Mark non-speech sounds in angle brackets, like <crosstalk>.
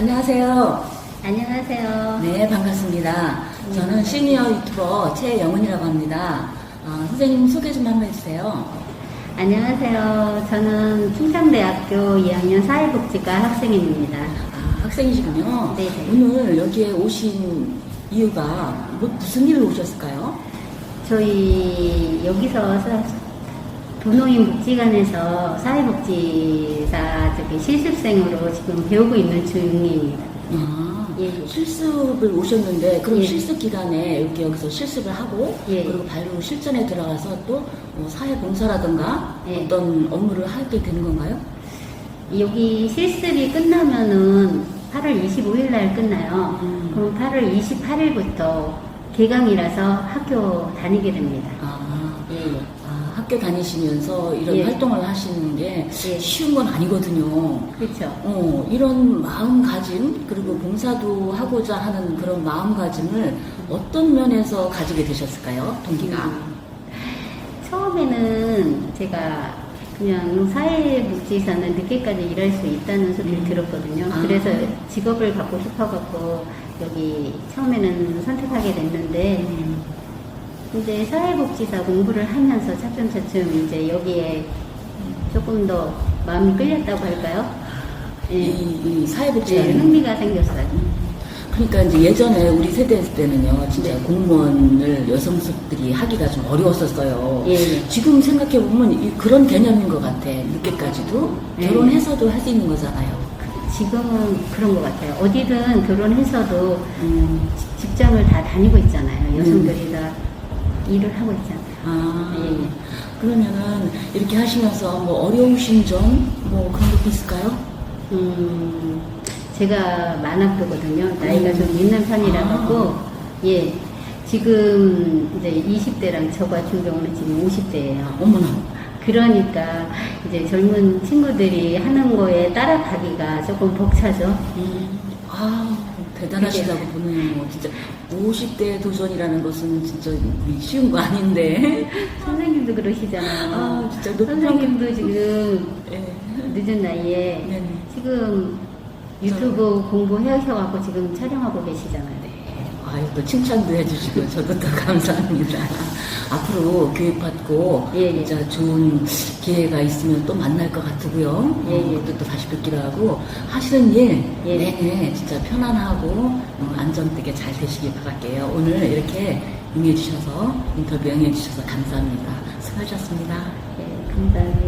안녕하세요. 안녕하세요. 네, 반갑습니다. 저는 시니어 유튜버 최영은이라고 합니다. 어, 선생님 소개 좀 한번 해주세요. 안녕하세요. 저는 충청대학교 2학년 사회복지과 학생입니다. 아, 학생이시군요. 네네. 오늘 여기에 오신 이유가 뭐, 무슨 일로 오셨을까요? 저희 여기서 사- 도노인 복지관에서 사회복지사 저기 실습생으로 지금 배우고 있는 중입니다. 아, 예, 예. 실습을 오셨는데 그럼 예. 실습 기간에 이렇게 여기서 실습을 하고 예. 그리고 바로 실전에 들어가서 또 뭐 사회봉사라든가 예. 어떤 업무를 하게 되는 건가요? 여기 실습이 끝나면은 8월 25일 날 끝나요. 음. 그럼 8월 28일부터 개강이라서 학교 다니게 됩니다. 아, 예, 학교 다니시면서 이런 예. 활동을 하시는 게 예. 쉬운 건 아니거든요. 그렇죠. 어, 이런 마음가짐, 그리고 봉사도 하고자 하는 그런 마음가짐을 어떤 면에서 가지게 되셨을까요? 동기가. 음. 처음에는 제가 그냥 사회복지사는 늦게까지 일할 수 있다는 소리를 음. 들었거든요. 아. 그래서 직업을 갖고 싶어갖고 여기 처음에는 선택하게 됐는데 음. 이제 사회복지사 공부를 하면서 차츰차츰 이제 여기에 조금 더 마음이 끌렸다고 할까요? 이, 예, 이 예, 사회복지라는 흥미가 생겼어요. 그러니까 이제 예전에 우리 세대 때는요, 진짜 네. 공무원을 여성들이 하기가 좀 어려웠었어요. 예, 예. 지금 생각해 보면 이- 그런 개념인 것 같아. 늦게까지도 예. 결혼해서도 할 수 있는 거잖아요. 지금은 그런 것 같아요. 어디든 결혼해서도 음, 직- 직장을 다 다니고 있잖아요. 여성들이 다 일을 하고 있잖아요. 아, 예, 예. 그러면은 이렇게 하시면서 뭐 어려우신 점, 뭐 그런 것도 있을까요? 음, 제가 만학도거든요. 나이가 음. 좀 있는 편이라 아. 갖고, 예. 지금 이제 20대랑 저 같은 경우는 지금 50대예요. 어머나. 그러니까 이제 젊은 친구들이 하는 거에 따라가기가 조금 벅차죠. 음, 아, 대단하시다고 보네요. 뭐 진짜 50대 도전이라는 것은 진짜 쉬운 거 아닌데. <laughs> 선생님도 그러시잖아요. 아, 진짜 선생님도 지금 예. 늦은 나이에 네네. 지금 유튜브 공부해오셔갖고 지금 촬영하고 계시잖아요. 아유, 또 칭찬도 해주시고, 저도 또 감사합니다. 앞으로 교육받고, 예, 예. 진짜 좋은 기회가 있으면 또 만날 것 같고요. 예, 예. 어, 그때 또 다시 뵙기로 하고, 하시는 일, 예. 네, 네, 진짜 편안하고, 어, 안정되게 잘 되시길 바랄게요. 오늘 이렇게 응해주셔서, 인터뷰 응해주셔서 감사합니다. 수고하셨습니다. 예, 감사합니다.